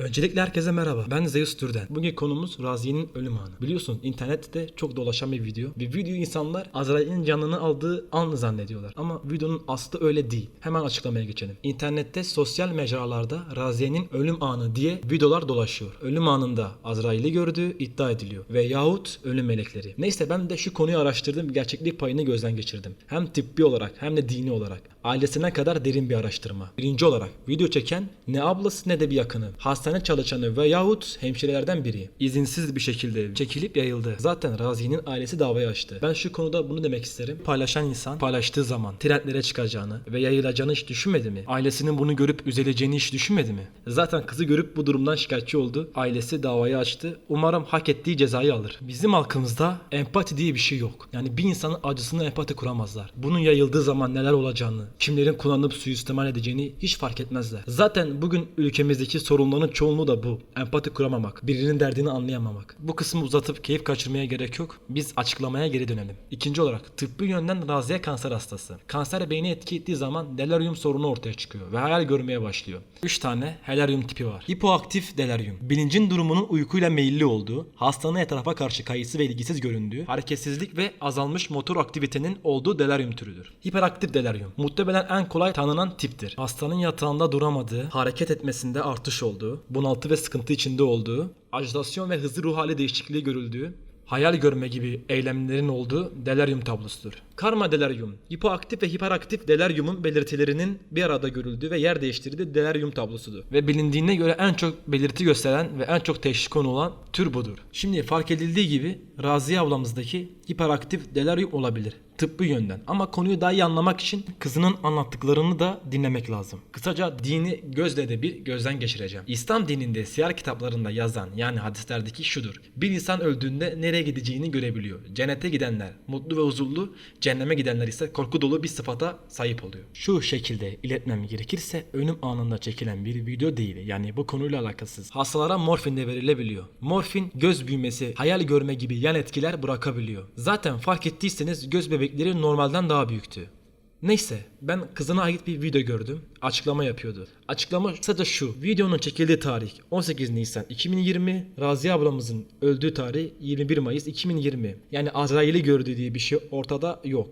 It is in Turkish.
Öncelikle herkese merhaba. Ben Zeus Türden. Bugün konumuz Raziye'nin ölüm anı. Biliyorsun internette çok dolaşan bir video. Ve video insanlar Azrail'in canını aldığı an zannediyorlar. Ama videonun aslı öyle değil. Hemen açıklamaya geçelim. İnternette sosyal mecralarda Raziye'nin ölüm anı diye videolar dolaşıyor. Ölüm anında Azrail'i gördüğü iddia ediliyor. Ve yahut ölüm melekleri. Neyse ben de şu konuyu araştırdım. Gerçeklik payını gözden geçirdim. Hem tıbbi olarak hem de dini olarak. Ailesine kadar derin bir araştırma. Birinci olarak video çeken ne ablası ne de bir yakını. Hastane çalışanı ve yahut hemşirelerden biri. İzinsiz bir şekilde çekilip yayıldı. Zaten Razi'nin ailesi davayı açtı. Ben şu konuda bunu demek isterim. Paylaşan insan paylaştığı zaman trendlere çıkacağını ve yayılacağını hiç düşünmedi mi? Ailesinin bunu görüp üzüleceğini hiç düşünmedi mi? Zaten kızı görüp bu durumdan şikayetçi oldu. Ailesi davayı açtı. Umarım hak ettiği cezayı alır. Bizim halkımızda empati diye bir şey yok. Yani bir insanın acısına empati kuramazlar. Bunun yayıldığı zaman neler olacağını, kimlerin kullanıp suistimal edeceğini hiç fark etmezler. Zaten bugün ülkemizdeki sorunların çoğunluğu da bu. Empati kuramamak, birinin derdini anlayamamak. Bu kısmı uzatıp keyif kaçırmaya gerek yok. Biz açıklamaya geri dönelim. İkinci olarak tıbbi yönden Raziye kanser hastası. Kanser beyni etki ettiği zaman delirium sorunu ortaya çıkıyor ve hayal görmeye başlıyor. 3 tane delirium tipi var. Hipoaktif delirium. Bilincin durumunun uykuyla meyilli olduğu, hastanın etrafa karşı kayıtsız ve ilgisiz göründüğü, hareketsizlik ve azalmış motor aktivitenin olduğu delirium türüdür. Hiperaktif delirium. Muhtemelen en kolay tanınan tiptir. Hastanın yatağında duramadığı, hareket etmesinde artış olduğu, bunaltı ve sıkıntı içinde olduğu, ajitasyon ve hızlı ruh hali değişikliği görüldüğü, hayal görme gibi eylemlerin olduğu delirium tablosudur. Karma delirium, hipoaktif ve hiperaktif deliriumun belirtilerinin bir arada görüldüğü ve yer değiştirdiği delirium tablosudur. Ve bilindiğine göre en çok belirti gösteren ve en çok teşhis konu olan tür budur. Şimdi fark edildiği gibi Raziye ablamızdaki hiperaktif delirium olabilir tıbbi yönden. Ama konuyu daha iyi anlamak için kızının anlattıklarını da dinlemek lazım. Kısaca dini gözle de bir gözden geçireceğim. İslam dininde siyer kitaplarında yazan yani hadislerdeki şudur. Bir insan öldüğünde nereye gideceğini görebiliyor. Cennete gidenler mutlu ve huzurlu, cehenneme gidenler ise korku dolu bir sıfata sahip oluyor. Şu şekilde iletmem gerekirse ölüm anında çekilen bir video değil. Yani bu konuyla alakasız. Hastalara morfin de verilebiliyor. Morfin göz büyümesi, hayal görme gibi yan etkiler bırakabiliyor. Zaten fark ettiyseniz göz bebekleri normalden daha büyüktü. Neyse ben kızına ait bir video gördüm. Açıklama yapıyordu. Açıklama kısaca şu. Videonun çekildiği tarih 18 Nisan 2020. Raziye ablamızın öldüğü tarih 21 Mayıs 2020. Yani Azrail'i gördü diye bir şey ortada yok.